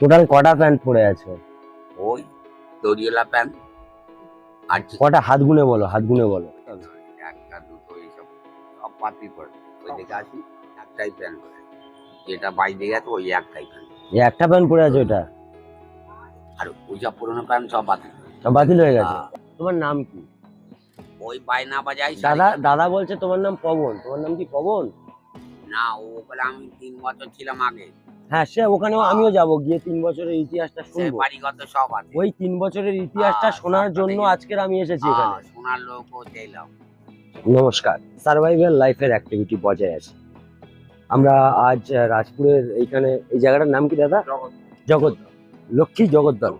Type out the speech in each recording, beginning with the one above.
Total কটা pant পরে আছে? ওই দড়িওয়ালা প্যান্ট আর কটা হাত গুনে বলো হাত গুনে বলো। একটা দুটো এইসব সব পাতি পড়ে ওই দিকে আসি একটাই প্যান্ট পরে। যেটা বাইরে গেছে ওই একটাই প্যান্ট এই একটা প্যান্ট পরে আছে ওটা আর ওই সব পুরোনো প্যান্ট সব বাতিল। সব বাতিল হয়ে গেছে? হ্যাঁ, তোমার নাম কি? ওই বায়না বাজাই দাদা দাদা বলছে তোমার নাম পবন। তোমার নাম কি পবন? না ও বলে আমি তিন বছর ছিলাম আগে। হ্যাঁ সে ওখানেও আমিও যাব গিয়ে তিন বছরের ইতিহাসটা শুনব। বাড়িগত সব আছে। ওই তিন বছরের ইতিহাসটা শোনার জন্য আজকের আমি এসেছি এখানে। সোনার লোকও চাইলাম নমস্কার। সার্ভাইভাল লাইফের অ্যাক্টিভিটি বজায় আছে। আমরা আজ রাজপুরের এইখানে এই জায়গাটার নাম কি দাদা? জগৎ লক্ষ্মী জগদ্দল।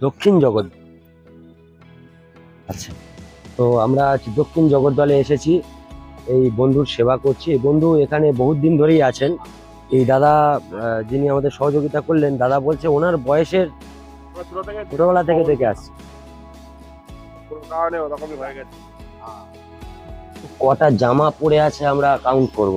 দক্ষিণ জগৎ আচ্ছা। তো আমরা আজ দক্ষিণ জগদ্দলে এসেছি। এই বন্ধুর সেবা করছি। এই বন্ধু এখানে বহুত দিন ধরেই আছেন। এই দাদা যিনি আমাদের সহযোগিতা করলেন দাদা বলছে ওনার বয়সের ছোটবেলা থেকে দেখে আসছে। কটা জামা পরে আছে আমরা কাউন্ট করব।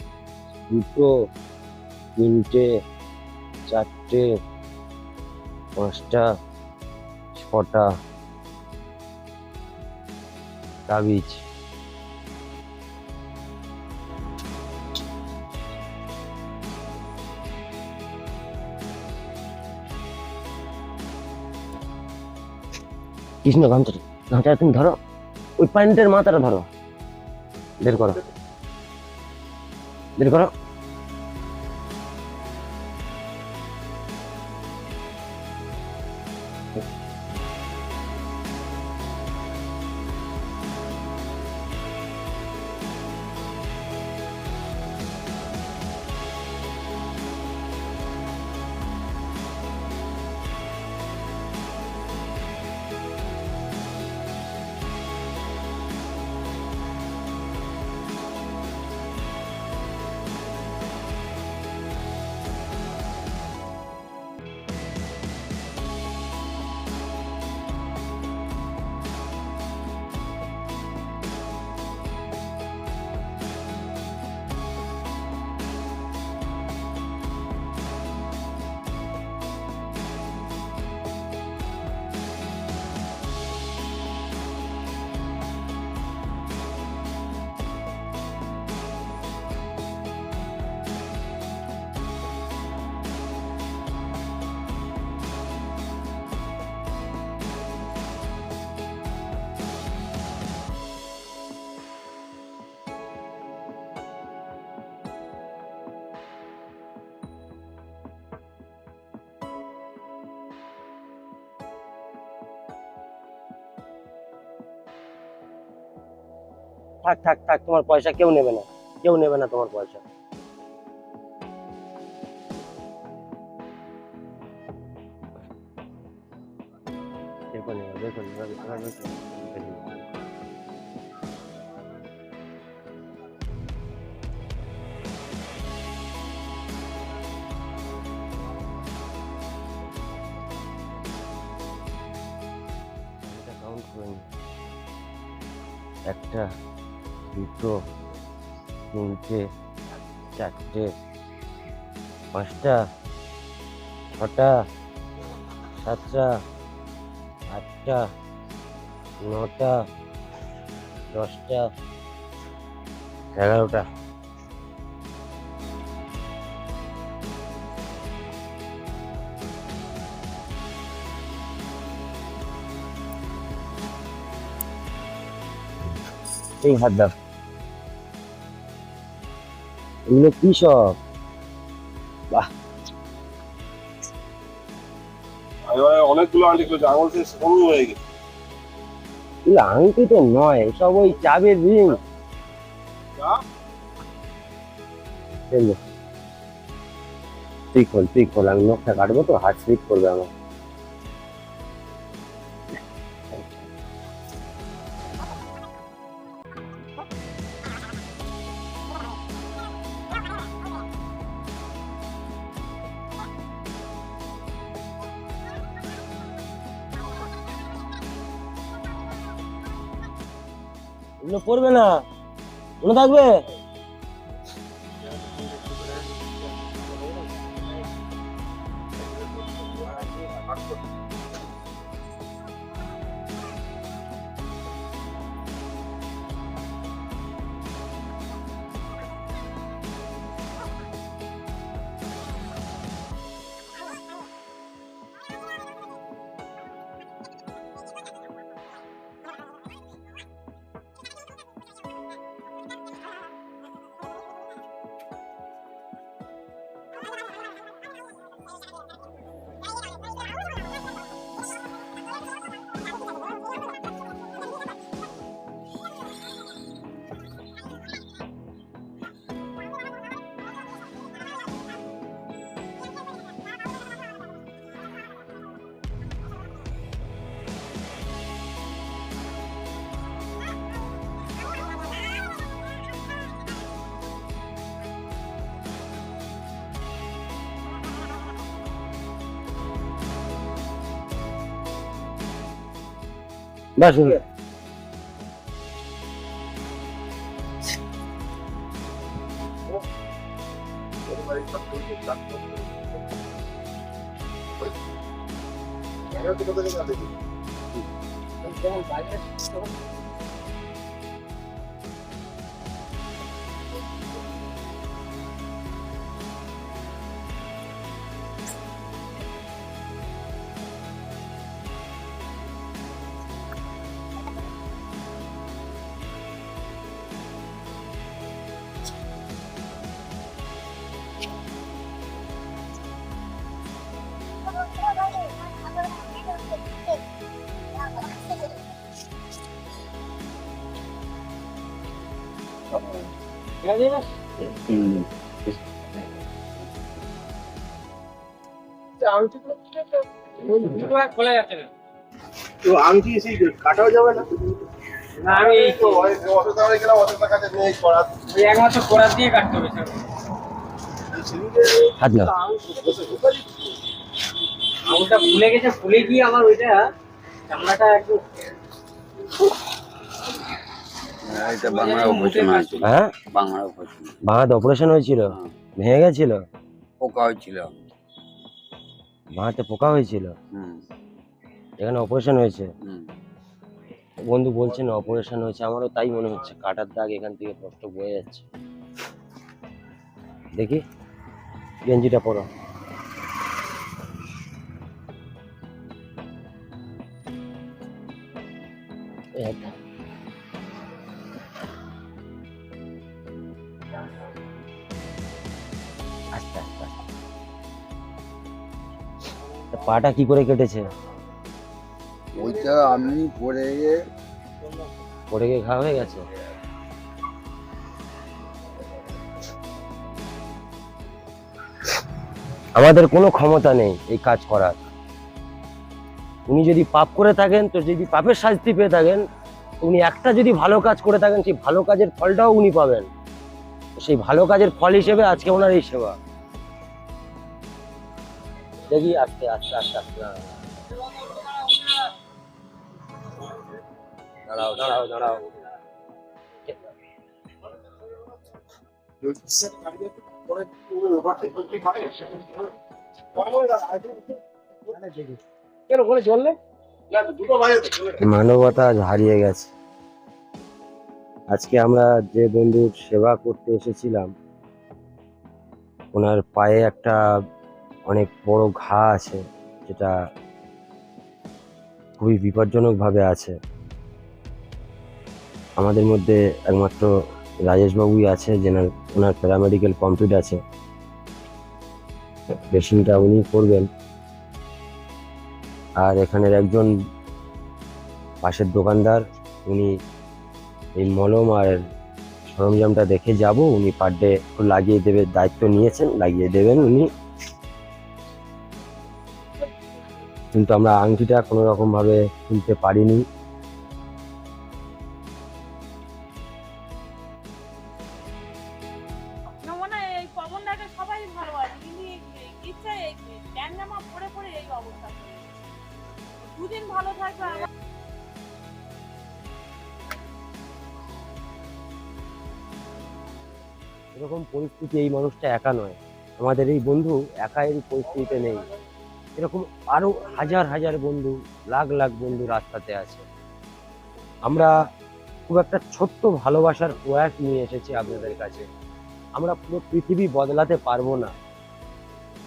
দুটো, তিনটে, চারটে, পাঁচটা, ছটা তাবিজ কৃষ্ণ গামছা গামছা তুমি ধরো, ওই প্যান্টের মাথাটা ধরো। বের করো। বের করো। 꼭 থাক থাক থাক তোমার পয়সা কেউ নেবে না। কেউ নেবে না তোমার পয়সা। একটা দুটো তিনটে চারটে পাঁচটা ছটা সাতটা আটটা নটা দশটা এগারোটা। এই হাত দাও এগুলো কি সব? এবারে অনেকগুলো আঙুল সরু হয়ে গেছে। এগুলো আংটি তো নয় সব ওই চাবের রিং। তুই খোল তুই খোল আমি নখটা কাটবো তো হাত স্লিপ করবে আমার। পড়বে না। মনে থাকবে? বাস খোলা না তো আংটি সেই কাটাও যাবে না? না আমি এই তো হয়ে গেলাম অসুবিধা কাছে নেই করার ওই একমাত্র কোরাত দিয়ে কাটতে হবে স্যার হাত নাও। আঙুলটা ফুলে গেছে ফুলে গিয়ে আমার ওইটা চামড়াটা একটু এটা বাংলা অপারেশন হয়েছিল হ্যাঁ বাংলা অপারেশন বাঁহাতে অপারেশন হয়েছিল। ভেঙে গেছিল? পোকা হয়েছিল। পোকা হয়েছিল? হুম। এখানে অপারেশন হয়েছে? হুম। বন্ধু বলছেন অপারেশন হয়েছে। আমারও তাই মনে হচ্ছে। কাটার দাগ এখান থেকে কষ্ট বয়ে যাচ্ছে। দেখি। গেঞ্জিটা পরো। এই পাটা কি করে কেটেছে? ওইটা আমি পরে গিয়ে পড়ে গিয়ে ঘা হয়ে গেছে? আমাদের কোনো ক্ষমতা নেই এই কাজ করার। উনি যদি পাপ করে থাকেন তো যদি পাপের শাস্তি পেয়ে থাকেন উনি একটা যদি ভালো কাজ করে থাকেন সেই ভালো কাজের ফলটাও উনি পাবেন। সেই ভালো কাজের ফল হিসেবে আজকে ওনার এই সেবা। দেখি, আস্তে আস্তে আস্তে আস্তে, দাঁড়াও। দাঁড়াও দাঁড়াও মানবতা হারিয়ে গেছে। আজকে আমরা যে বন্ধুর সেবা করতে এসেছিলাম, ওনার পায়ে একটা অনেক বড় ঘা আছে, যেটা খুবই বিপজ্জনক ভাবে আছে। আমাদের মধ্যে একমাত্র রাজেশবাবুই আছে, যেনার, ওনার প্যারামেডিক্যাল কমপ্লিট আছে। ড্রেসিংটা উনি করবেন। আর এখানের একজন পাশের দোকানদার, উনি এই মলম আর সরঞ্জামটা দেখে যাব, উনি পার ডে লাগিয়ে দেবে, দায়িত্ব নিয়েছেন, লাগিয়ে দেবেন উনি। জামা আমরা আংটিটা কোনো দিয়েছে। দুদিন ভালো থাকবে এরকম পরিস্থিতি এই মানুষটা একা নয়। আমাদের এই বন্ধু একা এই পরিস্থিতিতে নেই। এরকম আরও হাজার হাজার বন্ধু, লাখ লাখ বন্ধু রাস্তাতে আছে। আমরা খুব একটা ছোট্ট ভালোবাসার প্রয়াস নিয়ে এসেছি আপনাদের কাছে। আমরা পুরো পৃথিবী বদলাতে পারব না।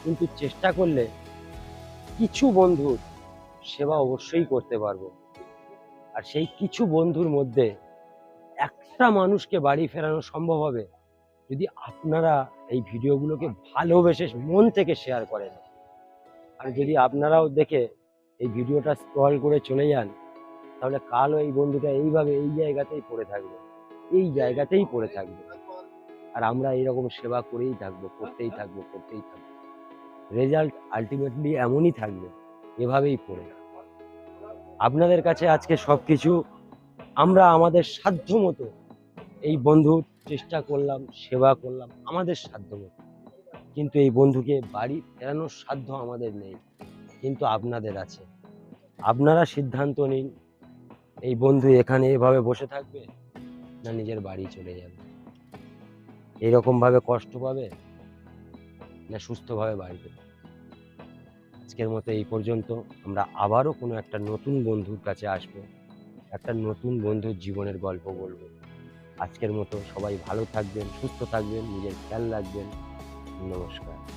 কিন্তু চেষ্টা করলে কিছু বন্ধুর সেবা অবশ্যই করতে পারব। আর সেই কিছু বন্ধুর মধ্যে একটা মানুষকে বাড়ি ফেরানো সম্ভব হবে যদি আপনারা এই ভিডিওগুলোকে ভালোবেসে মন থেকে শেয়ার করেন। আর যদি আপনারাও দেখে এই ভিডিওটা স্ক্রল করে চলে যান, তাহলে কালও এই বন্ধুটা এইভাবে এই জায়গাতেই পড়ে থাকবে, এই জায়গাতেই পড়ে থাকবে। আর আমরা এইরকম সেবা করেই থাকব, করতেই থাকব করতেই থাকব। রেজাল্ট আলটিমেটলি এমনই থাকবে, এভাবেই পড়ে। আপনাদের কাছে আজকে সব কিছু আমরা আমাদের সাধ্য মতো এই বন্ধুর চেষ্টা করলাম, সেবা করলাম, আমাদের সাধ্য মতো কিন্তু এই বন্ধুকে বাড়ি ফেরানোর সাধ্য আমাদের নেই, কিন্তু আপনাদের আছে। আপনারা সিদ্ধান্ত নিন, এই বন্ধু এখানে এভাবে বসে থাকবে না নিজের বাড়ি চলে যাবে? এইরকম ভাবে কষ্ট পাবে না সুস্থভাবে বাড়িতে আজকের মতো এই পর্যন্ত। আমরা আবারও কোনো একটা নতুন বন্ধুর কাছে আসব, একটা নতুন বন্ধুর জীবনের গল্প বলব। আজকের মতো সবাই ভালো থাকবেন, সুস্থ থাকবেন, নিজের খেয়াল রাখবেন। নমস্কার।